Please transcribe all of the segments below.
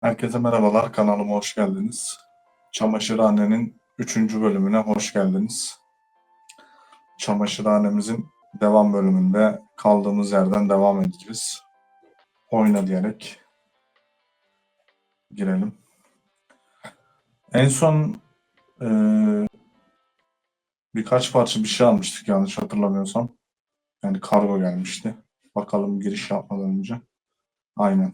Herkese merhabalar, kanalıma hoş geldiniz. Çamaşırhane'nin 3. bölümüne hoş geldiniz. Çamaşırhanemizin devam bölümünde kaldığımız yerden devam edeceğiz. Oyna diyerek girelim. En son eee, birkaç parça bir şey almıştık yanlış hatırlamıyorsam. Yani kargo gelmişti. Bakalım giriş yapmadan önce. Aynen.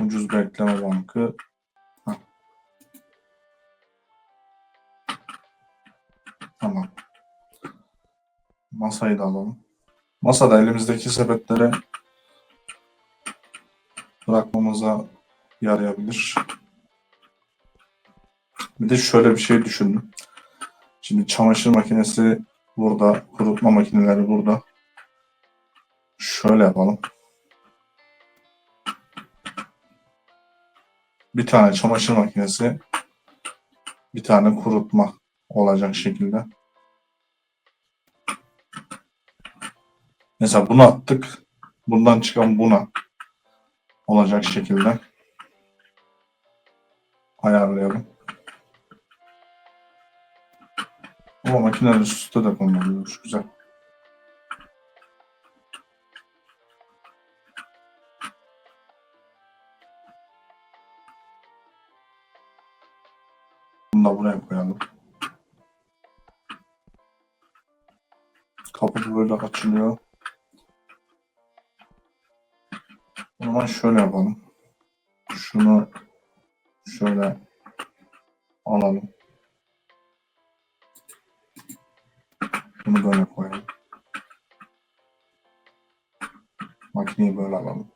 Ucuz bekleme bankı. Heh. Tamam. Masayı da alalım. Masada elimizdeki sepetleri bırakmamıza yarayabilir. Bir de şöyle bir şey düşündüm. Şimdi çamaşır makinesi burada, kurutma makineleri burada. Şöyle yapalım. Bir tane çamaşır makinesi, bir tane kurutma olacak şekilde. Mesela bunu attık. Bundan çıkan buna olacak şekilde ayarlayalım. Ama makinenin üstü de konuluyormuş. Güzel. Da buraya koyalım. Kapı böyle açılıyor. O zaman şöyle yapalım. Şunu şöyle alalım. Bunu böyle koyalım. Makineyi böyle alalım.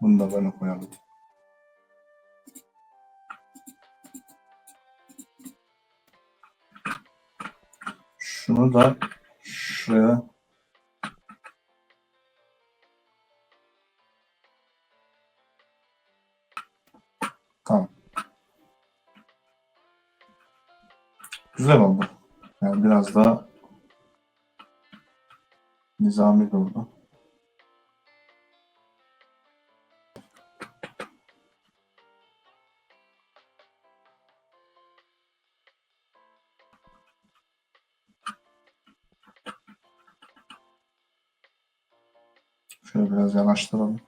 Bunu da böyle koyalım. Şunu da şuraya Tamam. Güzel oldu. Yani biraz daha nizami oldu. Biraz yanaştıralım.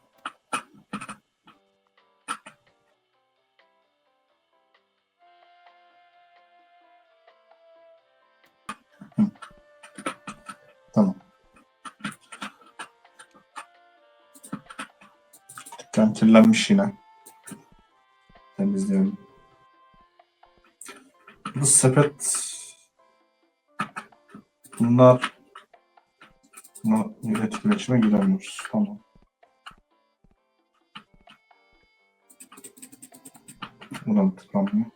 Tamam. Dükkan kirlenmiş yine. Temizleyelim. Bu sepet bunlar Buna etkileşime giremiyoruz. Tamam. Buna tıklanmıyor.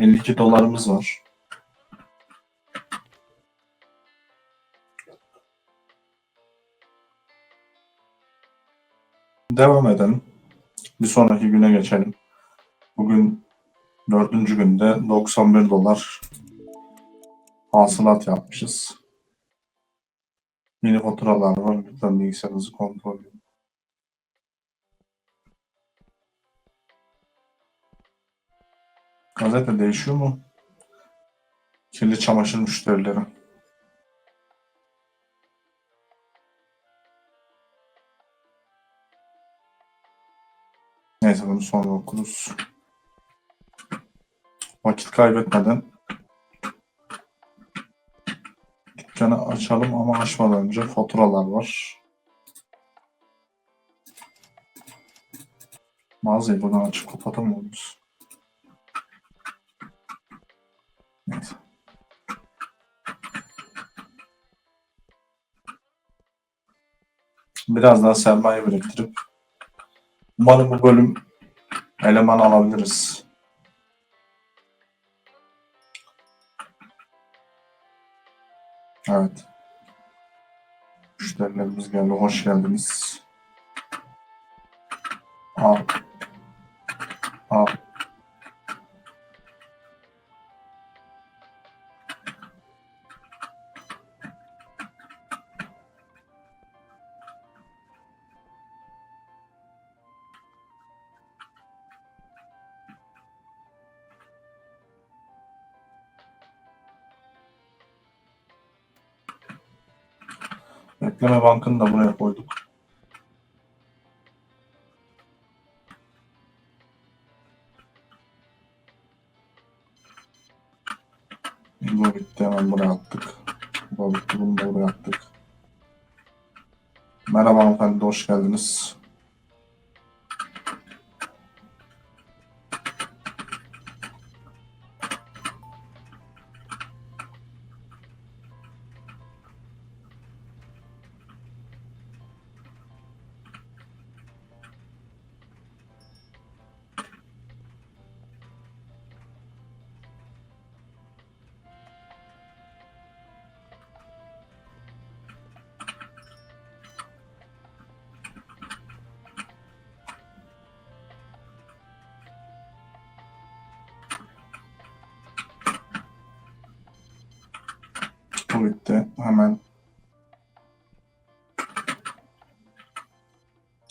52 dolarımız var. Devam edelim. Bir sonraki güne geçelim. Bugün dördüncü günde 91 dolar hasılat yapmışız. Yeni faturalar var. Lütfen bilgisayarınızı kontrol edin. Gazete değişiyor mu? Kirli çamaşır müşterileri. Neyse bunu sonra okuruz. Vakit kaybetmeden dükkanı açalım ama açmadan önce faturalar var. Mağazayı buradan açıp kapatamıyoruz. Neyse. Biraz daha sermaye biriktirip umarım bu bölüm eleman alabiliriz. Evet. Müşterilerimiz geldi. Hoş geldiniz. Al. Al. Bekleme bankını da buraya koyduk. Bu bitti hemen buraya attık. Bu bitti bunu da buraya attık. Merhaba hanımefendi hoş geldiniz.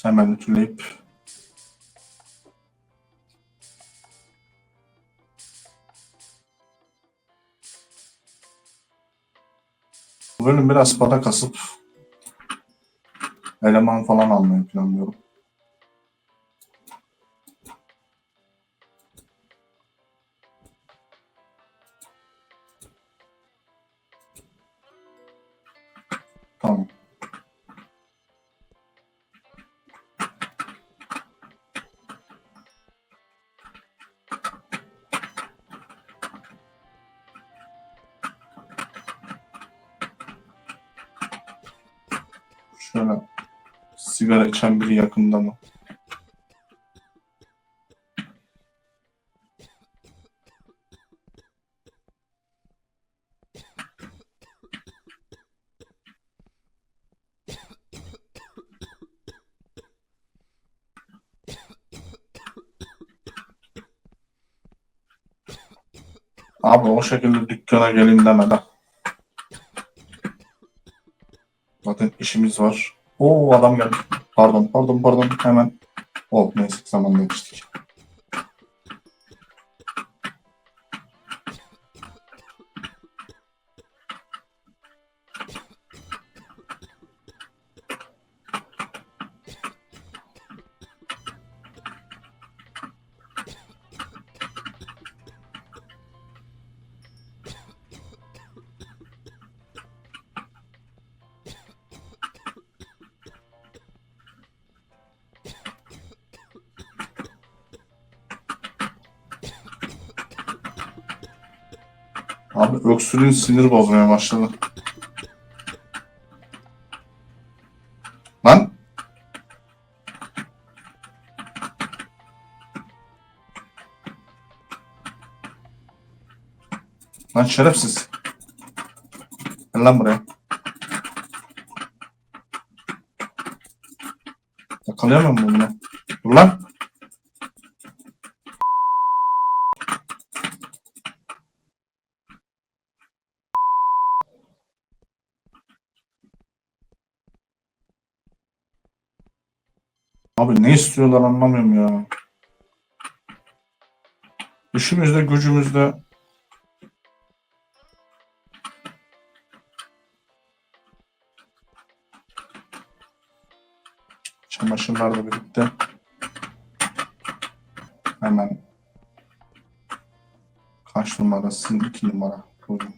Hemen ütüleyip bölüm biraz para kasıp eleman falan almayı planlıyorum. Şöyle sigara içen biri yakında mı? Abi o şekilde dükkana gelin deme Zaten işimiz var. Oo adam geldi. Pardon pardon pardon hemen. Oh neyse zamanla yetiştik. Abi öksürüğün sinir bozmaya başladı. Lan. Lan şerefsiz. Gel lan buraya. Yakalayamam bunu? Dur lan. Abi ne istiyorlar anlamıyorum ya. İşimizde gücümüzde Çamaşırlar da birlikte. Hemen kaç numarasın? 2 numara. Buyurun.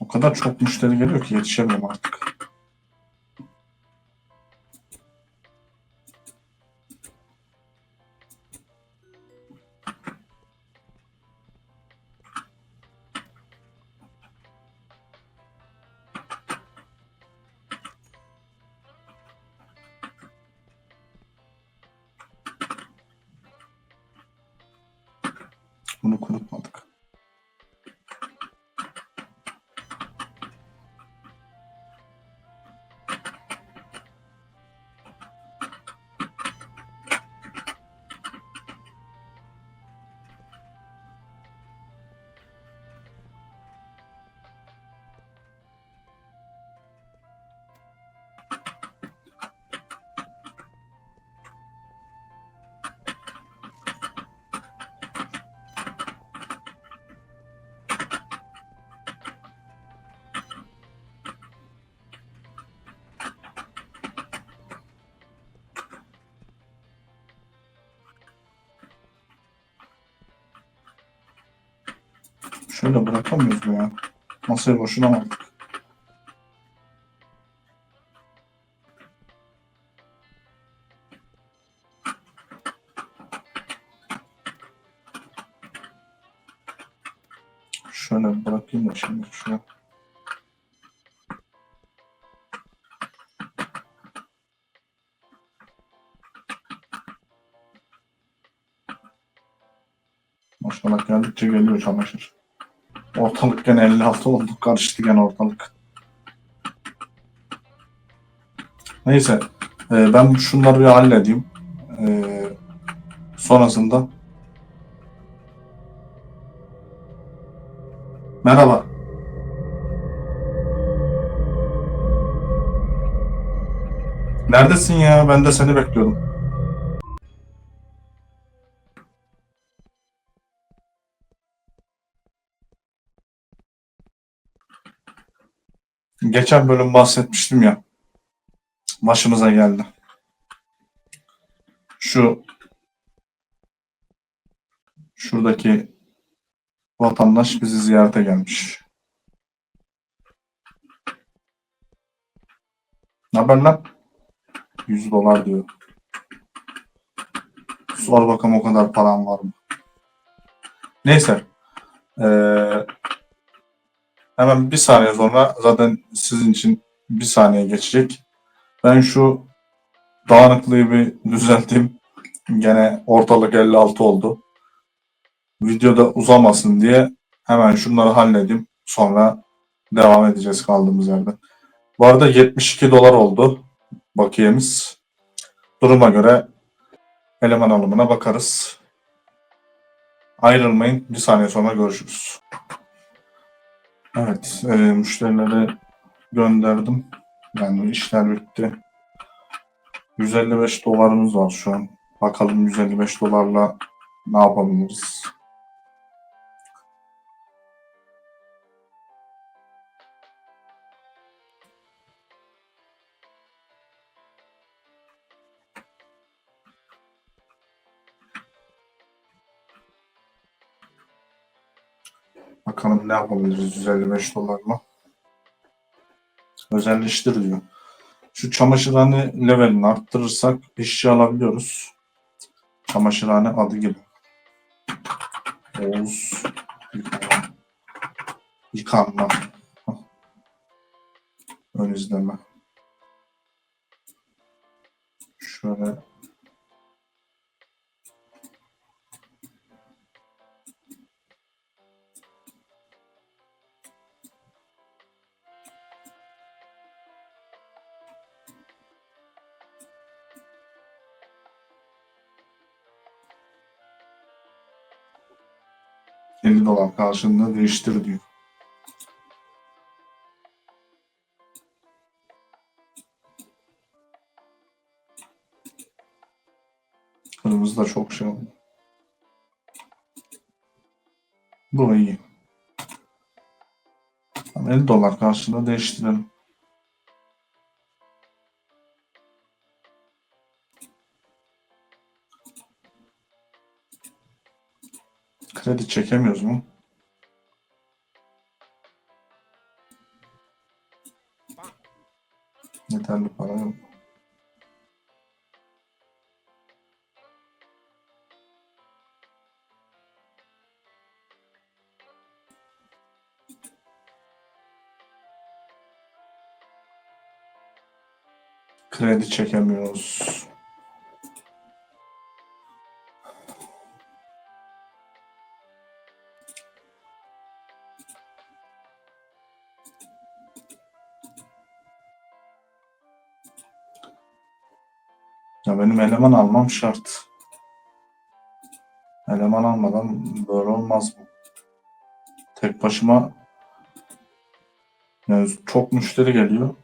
O kadar çok müşteri geliyor ki yetişemiyorum artık. Bunu kurutmadık. Şöyle bırakamıyoruz mu ya? Masayı boşuna mı aldık? Şöyle bırakayım da şimdi şuraya. Maşallah geldikçe geliyor çamaşır. Ortalık gene 56 oldu. Karıştı gene ortalık. Neyse. e, ben şunları bir halledeyim. E, sonrasında Merhaba. Neredesin ya? Ben de seni bekliyordum. Geçen bölüm bahsetmiştim ya. Başımıza geldi. Şu şuradaki vatandaş bizi ziyarete gelmiş. Ne haber lan? 100 dolar diyor. Sor bakalım o kadar param var mı? Neyse. Ee, hemen bir saniye sonra zaten sizin için bir saniye geçecek. Ben şu dağınıklığı bir düzelteyim. Gene ortalık 56 oldu. Videoda uzamasın diye hemen şunları halledeyim. Sonra devam edeceğiz kaldığımız yerden. Bu arada 72 dolar oldu bakiyemiz. Duruma göre eleman alımına bakarız. Ayrılmayın. Bir saniye sonra görüşürüz. Evet, e, müşterileri gönderdim. Yani işler bitti. 155 dolarımız var şu an. Bakalım 155 dolarla ne yapabiliriz? Bakalım ne yapabiliriz 155 dolarla. Özelleştir diyor. Şu çamaşırhane levelini arttırırsak işçi alabiliyoruz. Çamaşırhane adı gibi. Oğuz. Yıkanma. Hah. Ön izleme. Şöyle ...50 dolar karşılığında değiştir diyor. Kırmızı da çok şey oldu. Bu iyi. Tamam, 50 dolar karşılığında değiştirelim. Kredi çekemiyoruz mu? Yeterli para yok. Kredi çekemiyoruz. Ya benim eleman almam şart. Eleman almadan böyle olmaz bu. Tek başıma yani çok müşteri geliyor.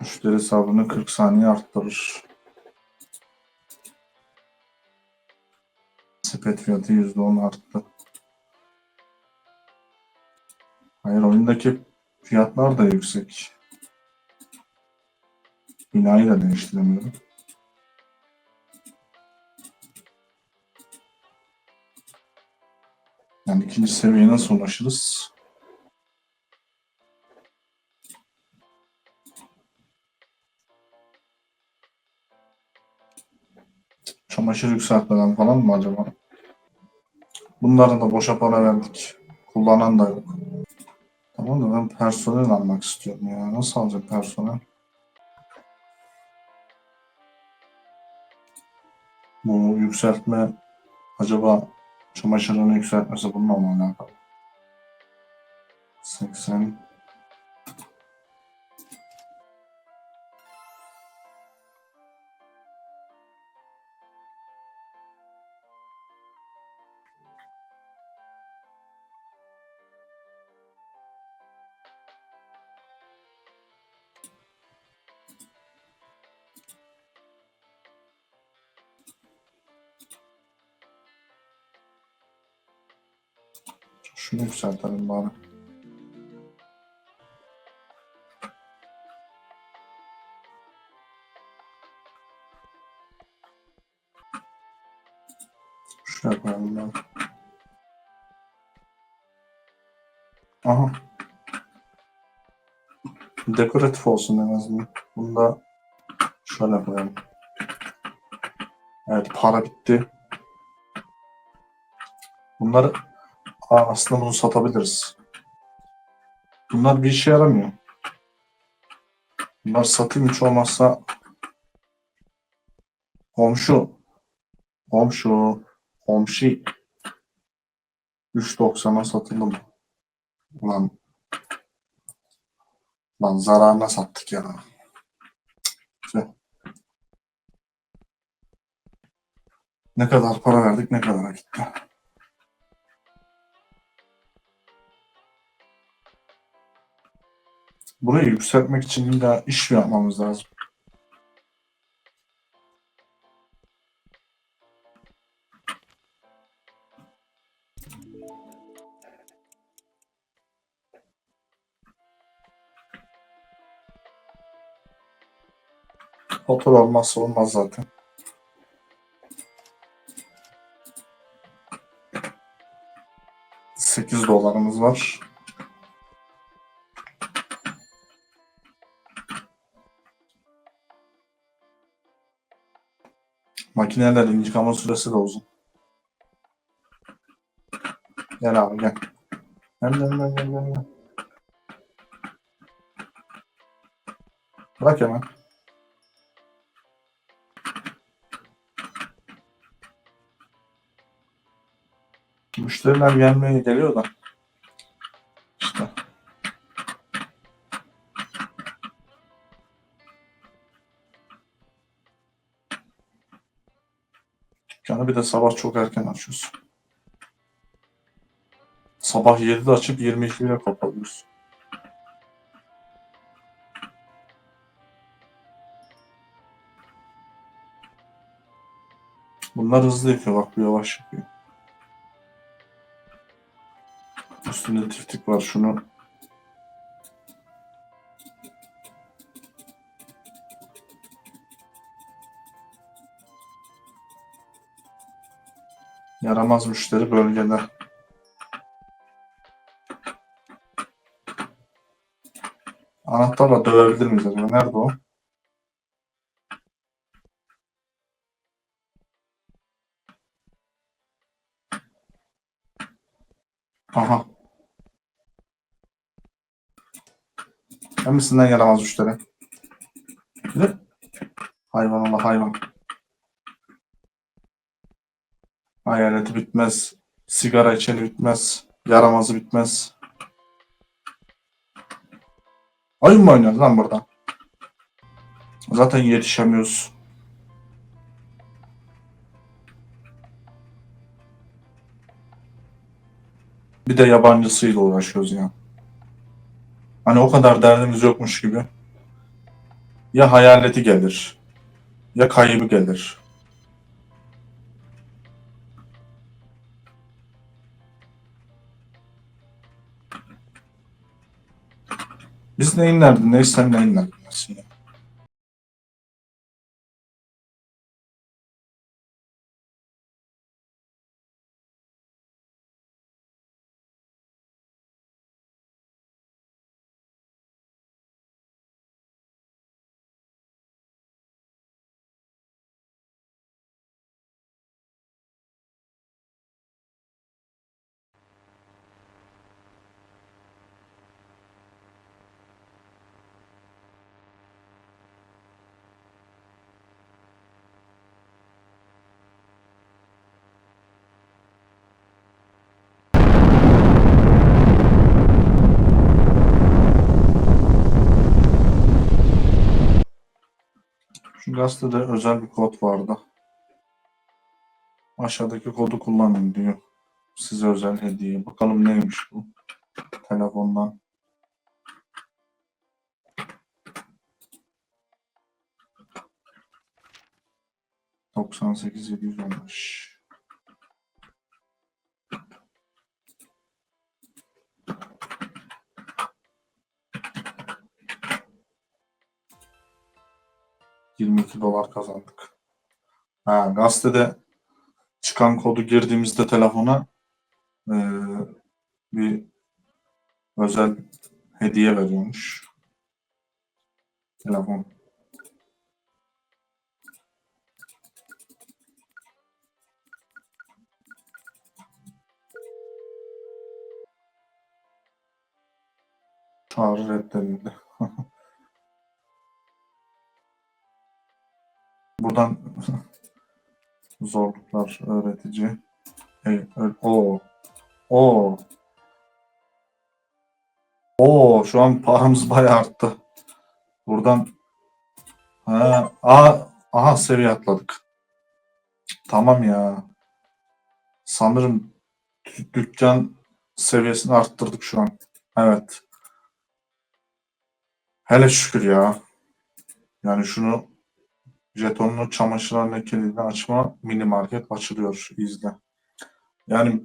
Müşteri sabrını 40 saniye arttırır. Sepet fiyatı %10 arttı. Hayır oyundaki fiyatlar da yüksek. Binayı da değiştiremiyorum. Yani ikinci seviyeye nasıl ulaşırız? Çamaşır yükseltmeden falan mı acaba? Bunların da boşa para verdik. Kullanan da yok. Tamam da ben personel almak istiyorum ya. Nasıl alacak personel? Bu yükseltme acaba çamaşırını yükseltmesi bununla mı alakalı? 80 Şunu yükseltelim bari. Şuraya koyalım. Aha. Dekoratif olsun en azından. Bunu da şöyle koyalım. Evet para bitti. Bunları Aa, aslında bunu satabiliriz. Bunlar bir işe yaramıyor. Bunlar satayım hiç olmazsa komşu komşu komşu 3.90'a satıldı mı? Ulan lan zararına sattık ya. Ne kadar para verdik ne kadara gitti. Burayı yükseltmek için illa iş yapmamız lazım? Motor olmazsa olmaz zaten. Sekiz dolarımız var. Makinelerin yıkama süresi de uzun. Gel abi gel. Gel gel gel gel gel. Bırak hemen. Müşteriler gelmeye geliyor da. Dükkanı bir de sabah çok erken açıyoruz. Sabah 7'de açıp 22'de kapatıyoruz. Bunlar hızlı yıkıyor bak bu yavaş yıkıyor. Üstünde tiftik var şunu. Yaramaz müşteri bölgede. Anahtarla dövebilir miyiz acaba? Nerede o? Aha. Lan yaramaz müşteri? Ne? Hayvan Allah hayvan. Hayaleti bitmez. Sigara içeni bitmez. Yaramazı bitmez. Oyun mu oynuyoruz lan burada? Zaten yetişemiyoruz. Bir de yabancısıyla uğraşıyoruz ya. Hani o kadar derdimiz yokmuş gibi. Ya hayaleti gelir. Ya kaybı gelir. Biz neyin derdindeyiz sen neyin gazetede özel bir kod vardı. Aşağıdaki kodu kullanın diyor. Size özel hediye. Bakalım neymiş bu? Telefondan. Doksan sekiz yedi yüz on beş. Yirmi iki dolar kazandık. Ha, gazetede çıkan kodu girdiğimizde telefona eee, bir özel hediye veriyormuş. Telefon. Çağrı reddedildi. Buradan zorluklar öğretici. Ö- o o o şu an paramız bayağı arttı. Buradan ha, aha, aha seviye atladık. Tamam ya. Sanırım dü- dükkan seviyesini arttırdık şu an. Evet. Hele şükür ya. Yani şunu jetonlu çamaşırhane kilidini açma mini market açılıyor. izle. Yani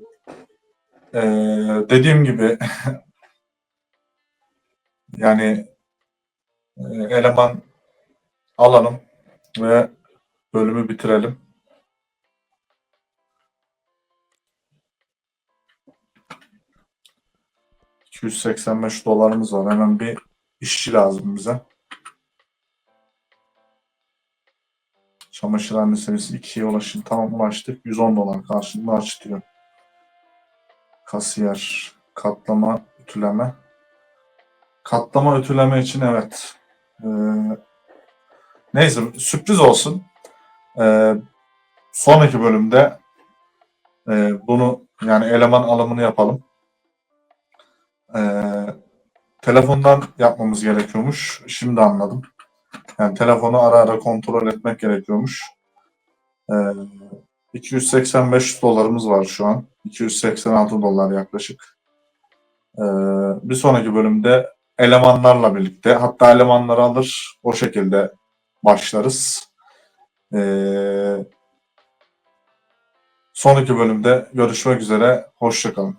eee, dediğim gibi yani eee, eleman alalım ve bölümü bitirelim. ...285 dolarımız var. Hemen bir işçi lazım bize. Çamaşırhane serisi 2'ye ulaşın. Tamam ulaştık. 110 dolar karşılığında açtırıyor. Kasiyer. Katlama, ütüleme. Katlama, ütüleme için evet. Ee, neyse sürpriz olsun. Ee, sonraki bölümde e, bunu yani eleman alımını yapalım. Ee, telefondan yapmamız gerekiyormuş. Şimdi anladım. Yani telefonu ara ara kontrol etmek gerekiyormuş. Ee, 285 dolarımız var şu an. 286 dolar yaklaşık. Ee, bir sonraki bölümde elemanlarla birlikte hatta elemanları alır o şekilde başlarız. Ee, sonraki bölümde görüşmek üzere. Hoşçakalın.